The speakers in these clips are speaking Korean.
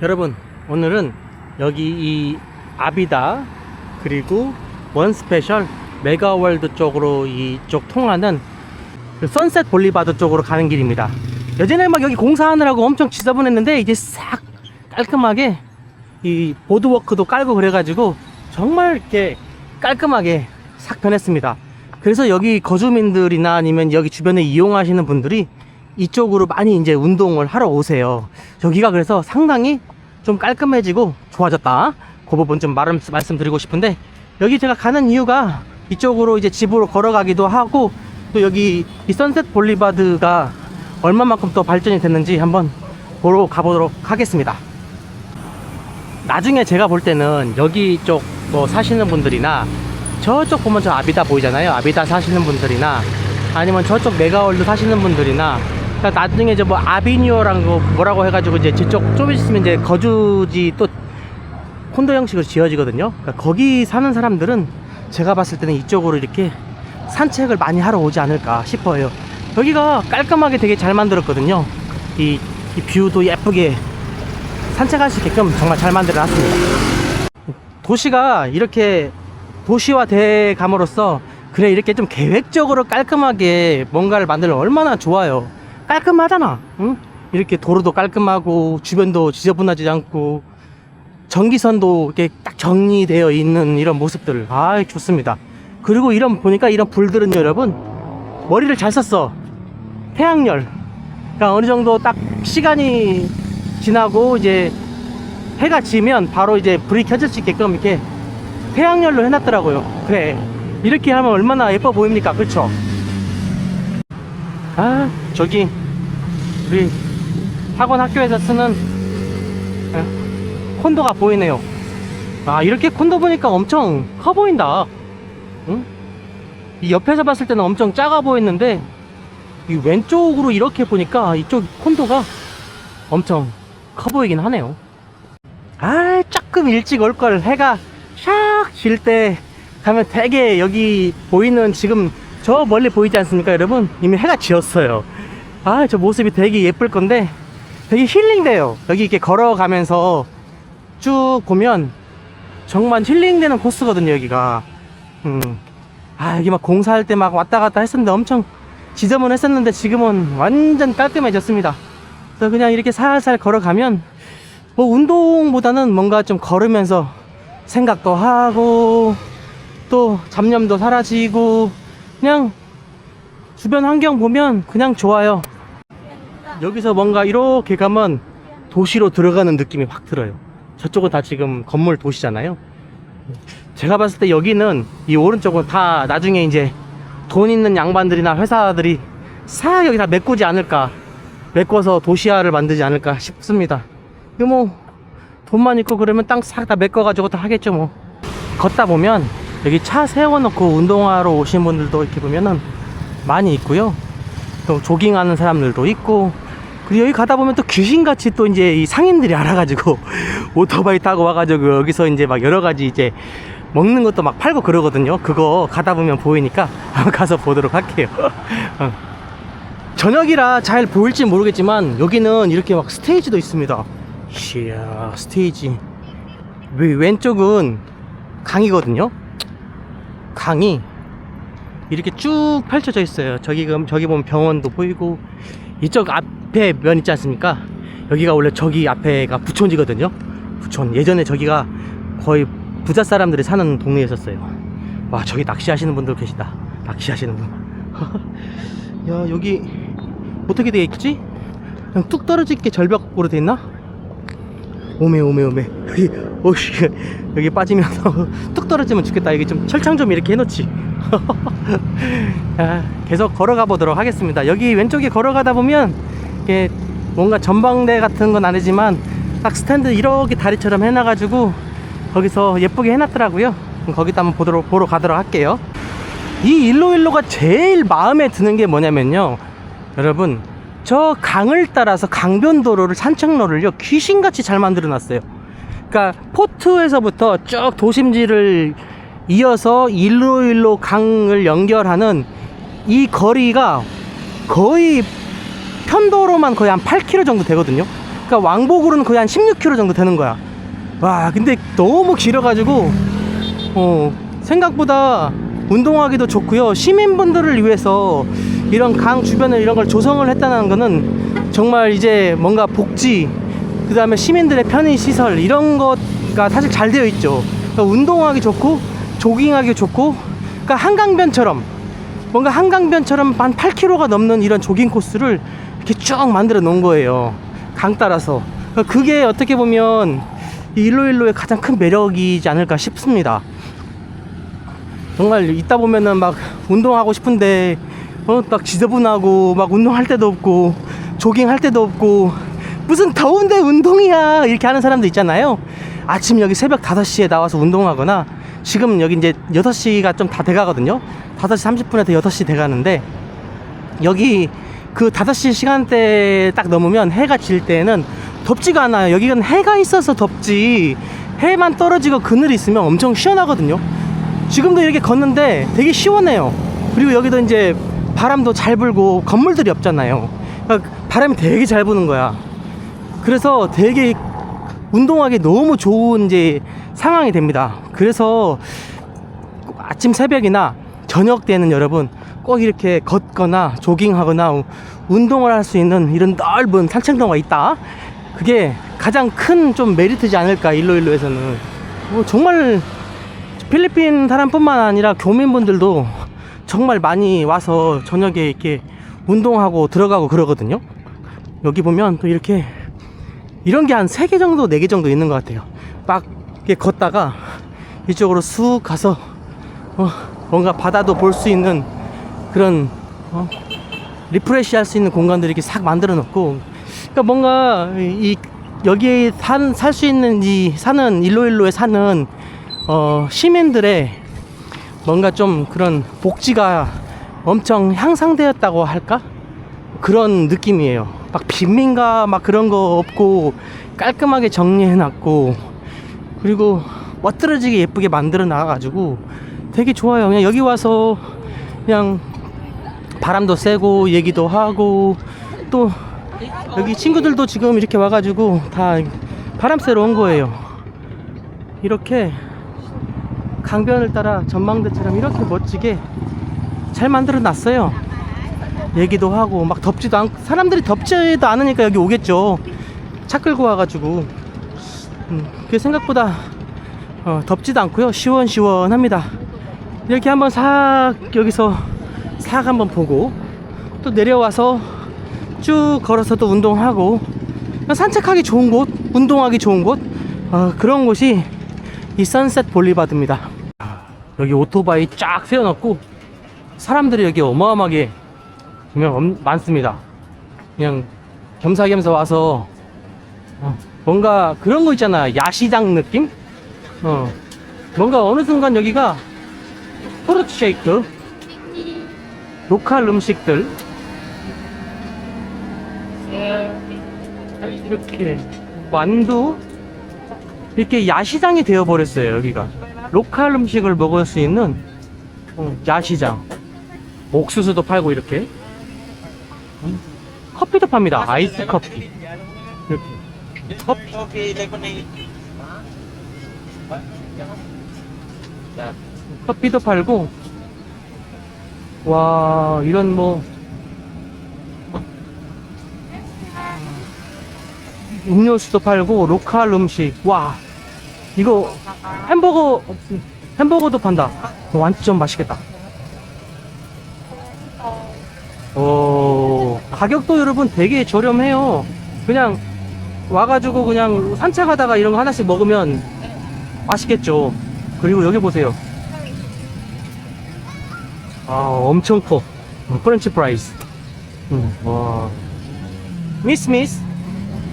여러분 오늘은 여기 이 아비다 그리고 원 스페셜 메가월드 쪽으로 이쪽 통하는 그 선셋 볼리바드 쪽으로 가는 길입니다. 예전에 막 여기 공사하느라고 엄청 지저분했는데 이제 싹 깔끔하게 이 보드워크도 깔고 그래가지고 정말 이렇게 깔끔하게 싹 변했습니다. 그래서 여기 거주민들이나 아니면 여기 주변에 이용하시는 분들이 이쪽으로 많이 이제 운동을 하러 오세요. 여기가 그래서 상당히 좀 깔끔해지고 좋아졌다. 그 부분 좀 말씀, 말씀드리고 싶은데 여기 제가 가는 이유가 이쪽으로 이제 집으로 걸어가기도 하고 또 여기 이 선셋 볼리바드가 얼마만큼 또 발전이 됐는지 한번 보러 가보도록 하겠습니다. 나중에 제가 볼 때는 여기 쪽 뭐 사시는 분들이나 저쪽 보면 저 아비다 보이잖아요. 아비다 사시는 분들이나 아니면 저쪽 메가월드 사시는 분들이나 나중에 이제 뭐 아비뉴어랑 거 뭐라고 해가지고 이제 저쪽 좀 있으면 이제 거주지 또 콘도 형식으로 지어지거든요. 그러니까 거기 사는 사람들은 제가 봤을 때는 이쪽으로 이렇게 산책을 많이 하러 오지 않을까 싶어요. 여기가 깔끔하게 되게 잘 만들었거든요. 이, 이 뷰도 예쁘게 산책할 수 있게끔 정말 잘 만들어 놨습니다. 도시가 이렇게 도시화 돼 감으로써 그래 이렇게 좀 계획적으로 깔끔하게 뭔가를 만들면 얼마나 좋아요. 깔끔하잖아. 응? 이렇게 도로도 깔끔하고 주변도 지저분하지 않고 전기선도 이렇게 딱 정리되어 있는 이런 모습들 아 좋습니다. 그리고 이런 보니까 이런 불들은 여러분 머리를 잘 썼어. 태양열. 그러니까 어느 정도 딱 시간이 지나고 이제 해가 지면 바로 이제 불이 켜질 수 있게끔 이렇게 태양열로 해놨더라고요. 그래. 이렇게 하면 얼마나 예뻐 보입니까? 그쵸? 아, 저기, 우리 학원 학교에서 쓰는 에, 콘도가 보이네요. 아, 이렇게 콘도 보니까 엄청 커 보인다. 응? 이 옆에서 봤을 때는 엄청 작아 보였는데, 이 왼쪽으로 이렇게 보니까 이쪽 콘도가 엄청 커 보이긴 하네요. 아, 조금 일찍 올 걸 해가 샥 질 때 가면 되게 여기 보이는 지금 저 멀리 보이지 않습니까, 여러분? 이미 해가 지었어요. 아, 저 모습이 되게 예쁠 건데 되게 힐링돼요. 여기 이렇게 걸어가면서 쭉 보면 정말 힐링되는 코스거든요, 여기가. 음. 아, 여기 막 공사할 때 막 왔다 갔다 했었는데 엄청 지저분 했었는데 지금은 완전 깔끔해졌습니다. 그래서 그냥 이렇게 살살 걸어가면 뭐 운동보다는 뭔가 좀 걸으면서 생각도 하고 또 잡념도 사라지고 그냥 주변 환경 보면 그냥 좋아요. 여기서 뭔가 이렇게 가면 도시로 들어가는 느낌이 확 들어요. 저쪽은 다 지금 건물 도시잖아요. 제가 봤을 때 여기는 이 오른쪽은 다 나중에 이제 돈 있는 양반들이나 회사들이 싹 여기 다 메꾸지 않을까 메꿔서 도시화를 만들지 않을까 싶습니다. 이거 뭐 돈만 있고 그러면 땅 싹 다 메꿔가지고 다 하겠죠 뭐. 걷다 보면 여기 차 세워놓고 운동하러 오신 분들도 이렇게 보면은 많이 있고요. 또 조깅하는 사람들도 있고 그리고 여기 가다 보면 또 귀신같이 또 이제 이 상인들이 알아가지고 오토바이 타고 와가지고 여기서 이제 막 여러 가지 이제 먹는 것도 막 팔고 그러거든요. 그거 가다 보면 보이니까 가서 보도록 할게요. 어. 저녁이라 잘 보일지 모르겠지만 여기는 이렇게 막 스테이지도 있습니다. 이야 스테이지 왼- 왼쪽은 강이거든요. 강이 이렇게 쭉 펼쳐져 있어요. 저기 그- 저기 보면 병원도 보이고 이쪽 앞에 면 있지 않습니까? 여기가 원래 저기 앞에가 부촌이거든요. 부촌 예전에 저기가 거의 부자 사람들이 사는 동네였었어요. 와 저기 낚시하시는 분들 계시다. 낚시하시는 분. 야 여기 어떻게 돼 있지? 그냥 뚝 떨어지게 절벽으로 돼 있나? 오메 오메 오메. 여기 오씨 여기 빠지면 뚝 떨어지면 죽겠다. 여기 좀 철창 좀 이렇게 해놓지. 아, 계속 걸어가 보도록 하겠습니다. 여기 왼쪽에 걸어가다 보면 이게 뭔가 전방대 같은 건 아니지만 딱 스탠드 이렇게 다리처럼 해놔가지고 거기서 예쁘게 해놨더라고요. 거기다 한번 보도록, 보러 가도록 할게요. 이 일로일로가 제일 마음에 드는 게 뭐냐면요. 여러분 저 강을 따라서 강변도로를 산책로를요 귀신같이 잘 만들어 놨어요 그러니까 포트에서부터 쭉 도심지를 이어서 일로 일로 강을 연결하는 이 거리가 거의 편도로만 거의 한 8km 정도 되거든요 그러니까 왕복으로는 거의 한 16km 정도 되는 거야. 와, 근데 너무 길어가지고, 어, 생각보다 운동하기도 좋고요. 시민분들을 위해서 이런 강 주변에 이런 걸 조성을 했다는 거는 정말 이제 뭔가 복지, 그 다음에 시민들의 편의시설, 이런 거가 사실 잘 되어 있죠. 그러니까 운동하기 좋고, 조깅하기 좋고, 그러니까 한강변처럼, 뭔가 한강변처럼 한 8km가 넘는 이런 조깅 코스를 이렇게 쭉 만들어 놓은 거예요. 강 따라서. 그러니까 그게 어떻게 보면 이 일로일로의 가장 큰 매력이지 않을까 싶습니다. 정말 있다 보면은 막 운동하고 싶은데 어, 막 지저분하고 막 운동할 데도 없고 조깅할 데도 없고 무슨 더운데 운동이야 이렇게 하는 사람도 있잖아요. 아침 여기 새벽 5시에 나와서 운동하거나 지금 여기 이제 6시가 좀 다 돼가거든요. 5시 30분에 6시 돼가는데 여기 그 5시 시간대 딱 넘으면 해가 질 때는 덥지가 않아요. 여기는 해가 있어서 덥지. 해만 떨어지고 그늘이 있으면 엄청 시원하거든요. 지금도 이렇게 걷는데 되게 시원해요. 그리고 여기도 이제 바람도 잘 불고 건물들이 없잖아요. 그러니까 바람이 되게 잘 부는 거야. 그래서 되게 운동하기 너무 좋은 이제 상황이 됩니다. 그래서 아침 새벽이나 저녁 때는 여러분 꼭 이렇게 걷거나 조깅하거나 운동을 할 수 있는 이런 넓은 산책로가 있다. 그게 가장 큰 좀 메리트지 않을까 일로일로에서는 뭐 정말 필리핀 사람뿐만 아니라 교민분들도 정말 많이 와서 저녁에 이렇게 운동하고 들어가고 그러거든요. 여기 보면 또 이렇게 이런 게한세개 정도, 네개 정도 있는 것 같아요. 막 이렇게 걷다가 이쪽으로 쑥 가서 어, 뭔가 바다도 볼 수 있는 그런 어, 리프레시 할 수 있는 공간들을 이렇게 싹 만들어 놓고 그러니까 뭔가 이 여기에 산 살 수 있는 이 사는 일로일로에 사는 어, 시민들의 뭔가 좀 그런 복지가 엄청 향상되었다고 할까? 그런 느낌이에요. 막 빈민가 막 그런 거 없고 깔끔하게 정리해 놨고 그리고 멋들어지게 예쁘게 만들어 놔가지고 되게 좋아요. 그냥 여기 와서 그냥 바람도 쐬고 얘기도 하고 또 여기 친구들도 지금 이렇게 와가지고 다 바람 쐬러 온 거예요. 이렇게 강변을 따라 전망대처럼 이렇게 멋지게 잘 만들어 놨어요. 얘기도 하고 막 덥지도 않고 사람들이 덥지도 않으니까 여기 오겠죠. 차 끌고 와가지고 음, 그게 생각보다 어, 덥지도 않고요. 시원시원합니다. 이렇게 한번 싹 여기서 싹 한번 보고 또 내려와서 쭉 걸어서 또 운동하고 산책하기 좋은 곳, 운동하기 좋은 곳 어, 그런 곳이 이 선셋 볼리바드입니다. 여기 오토바이 쫙 세워놓고 사람들이 여기 어마어마하게 그냥 엄- 많습니다. 그냥 겸사겸사 와서 어, 뭔가 그런 거 있잖아 야시장 느낌? 어 뭔가 어느 순간 여기가 프루트 쉐이크 로컬 음식들 이렇게 만두 이렇게 야시장이 되어버렸어요 여기가 로컬 음식을 먹을 수 있는 어, 야시장. 옥수수도 팔고 이렇게. 음, 커피도 팝니다. 아이스 커피. 이렇게. 커피. 커피도 팔고. 와 이런 뭐. 음료수도 팔고 로컬 음식. 와 이거 햄버거 햄버거도 판다. 완전 맛있겠다. 오 가격도 여러분 되게 저렴해요. 그냥 와가지고 그냥 산책하다가 이런 거 하나씩 먹으면 맛있겠죠. 그리고 여기 보세요. 아 엄청 커. 프렌치 프라이스. 음, 와. 미스 미스.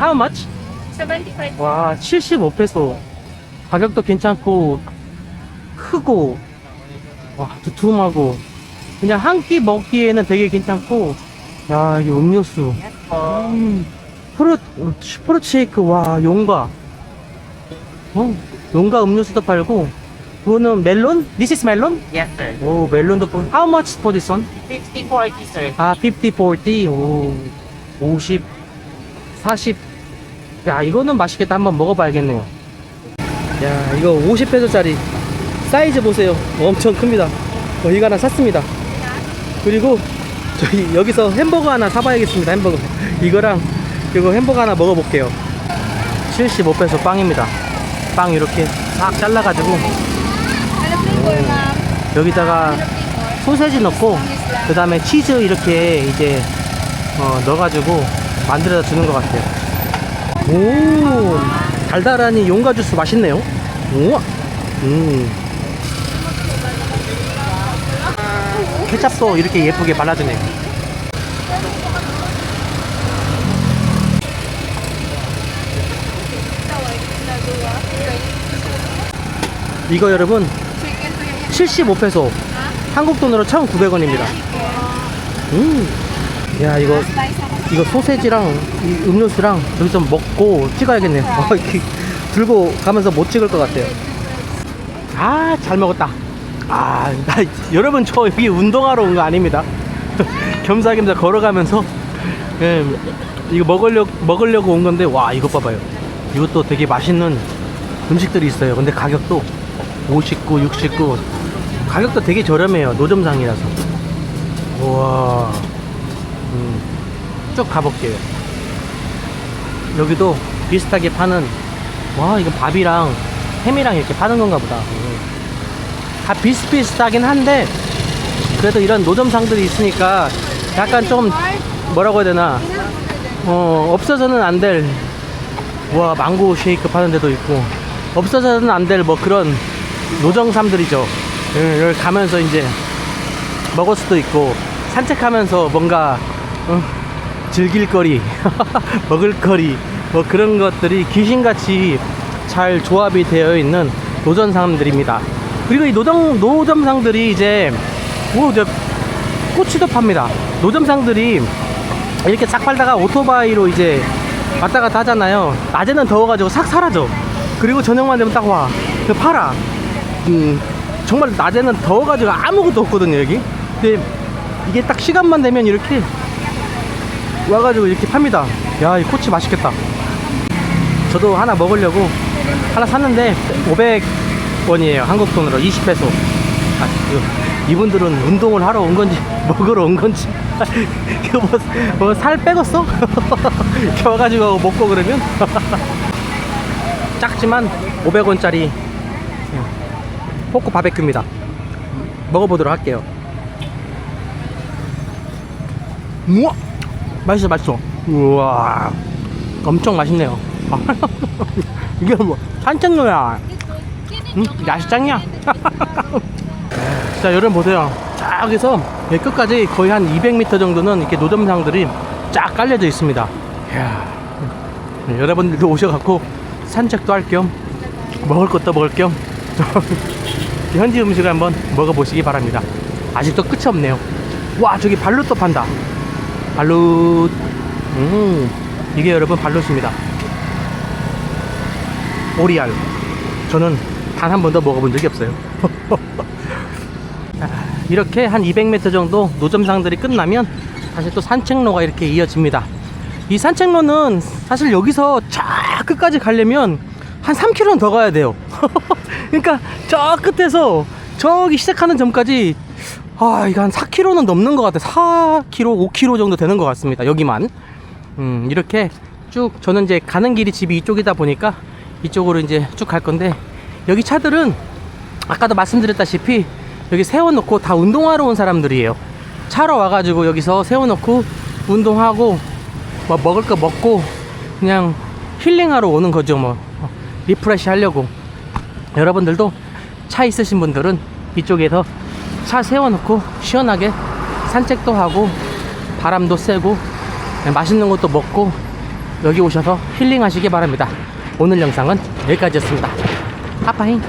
How much? 75 와 75페소 가격도 괜찮고 크고 와 두툼하고 그냥 한 끼 먹기에는 되게 괜찮고 야 이 음료수 음, 프루 프루트 쉐이크 와 용과 어 용과 음료수도 팔고 그거는 멜론? This is 멜론? Yes, sir. 오 멜론도 팔고 How much for this one? 50 40, sir. 아, 50, 40, 오, 50, 40, 야 이거는 맛있겠다 한번 먹어봐야겠네요 야 이거 50페소짜리 사이즈 보세요 엄청 큽니다 어, 이거 하나 샀습니다 그리고 저희 여기서 햄버거 하나 사봐야겠습니다 햄버거 이거랑 이거 햄버거 하나 먹어볼게요 75페소 빵입니다 빵 이렇게 싹 잘라가지고? 여기다가? 소세지 넣고. 그 다음에 치즈 이렇게 이제 어, 넣어가지고 만들어서 주는 것 같아요. 오, 달달하니 용과 주스 맛있네요. 우와, 음. 케찹도 이렇게 예쁘게 발라주네요. 이거 여러분 Chicken to your 75페소 한국 돈으로 1,900원입니다. 음, 야 이거. 이거 소세지랑 이 음료수랑 여기서 먹고 찍어야겠네요. 어, 이렇게 들고 가면서 못 찍을 것 같아요. 아, 잘 먹었다. 아, 나, 여러분, 저 여기 운동하러 온 거 아닙니다. 겸사겸사 걸어가면서, 예, 이거 먹으려고, 먹으려고 온 건데, 와, 이것 봐봐요. 이것도 되게 맛있는 음식들이 있어요. 근데 가격도 59, 69. 가격도 되게 저렴해요. 노점상이라서. 우와. 음. 쭉 가볼게요. 여기도 비슷하게 파는 와 이거 밥이랑 햄이랑 이렇게 파는 건가 보다. 음. 다 비슷비슷하긴 한데 그래도 이런 노점상들이 있으니까 약간 좀 뭐라고 해야 되나 어 없어서는 안 될 와 망고 쉐이크 파는 데도 있고 없어서는 안 될 뭐 그런 노정삼들이죠. 예, 가면서 이제 먹을 수도 있고 산책하면서 뭔가 어, 즐길 거리, 먹을 거리, 뭐 그런 것들이 귀신같이 잘 조합이 되어 있는 노점상들입니다. 그리고 이 노점, 노점상들이 이제, 뭐, 이제, 꼬치도 팝니다. 노점상들이 이렇게 싹 팔다가 오토바이로 이제 왔다 갔다 하잖아요. 낮에는 더워가지고 싹 사라져. 그리고 저녁만 되면 딱 와. 그 팔아. 음, 정말 낮에는 더워가지고 아무것도 없거든요, 여기. 근데 이게 딱 시간만 되면 이렇게 와가지고 이렇게 팝니다. 야, 이 코치 맛있겠다. 저도 하나 먹으려고 하나 샀는데 500원이에요. 한국 돈으로 20페소. 아, 그, 이분들은 운동을 하러 온 건지 먹으러 온 건지 이거 뭐, 뭐? 이렇게 와가지고 먹고 그러면 작지만 500원짜리 포크 바베큐입니다. 먹어보도록 할게요. 우와! 맛있어, 맛있어. 우와. 엄청 맛있네요. 이게 뭐, 산책로야. 응? 야시장이야. 자, 여러분 보세요. 여기 끝까지 거의 한 200m 정도는 이렇게 노점상들이 쫙 깔려져 있습니다. 이야. 네, 여러분들도 오셔갖고 산책도 할 겸, 먹을 것도 먹을 겸, 현지 음식을 한번 먹어보시기 바랍니다. 아직도 끝이 없네요. 와, 저기 발룻도 판다. 발룻. 음, 이게 여러분 발룻입니다. 오리알. 저는 단 한 번도 먹어본 적이 없어요. 아, 이렇게 한 200m 정도 노점상들이 끝나면 다시 또 산책로가 이렇게 이어집니다. 이 산책로는 사실 여기서 저 끝까지 가려면 한 3km는 더 가야 돼요. 그러니까 저 끝에서 저기 시작하는 점까지 아, 이거 한 4km는 넘는 것 같아요. 4km, 5km 정도 되는 것 같습니다. 여기만. 음, 이렇게 쭉 저는 이제 가는 길이 집이 이쪽이다 보니까 이쪽으로 이제 쭉 갈 건데 여기 차들은 아까도 말씀드렸다시피 여기 세워놓고 다 운동하러 온 사람들이에요. 차로 와가지고 여기서 세워놓고 운동하고 뭐 먹을 거 먹고 그냥 힐링하러 오는 거죠. 뭐 어, 리프레시 하려고. 여러분들도 차 있으신 분들은 이쪽에서 차 세워놓고 시원하게 산책도 하고 바람도 쐬고 맛있는 것도 먹고 여기 오셔서 힐링하시기 바랍니다. 오늘 영상은 여기까지였습니다. 하파잉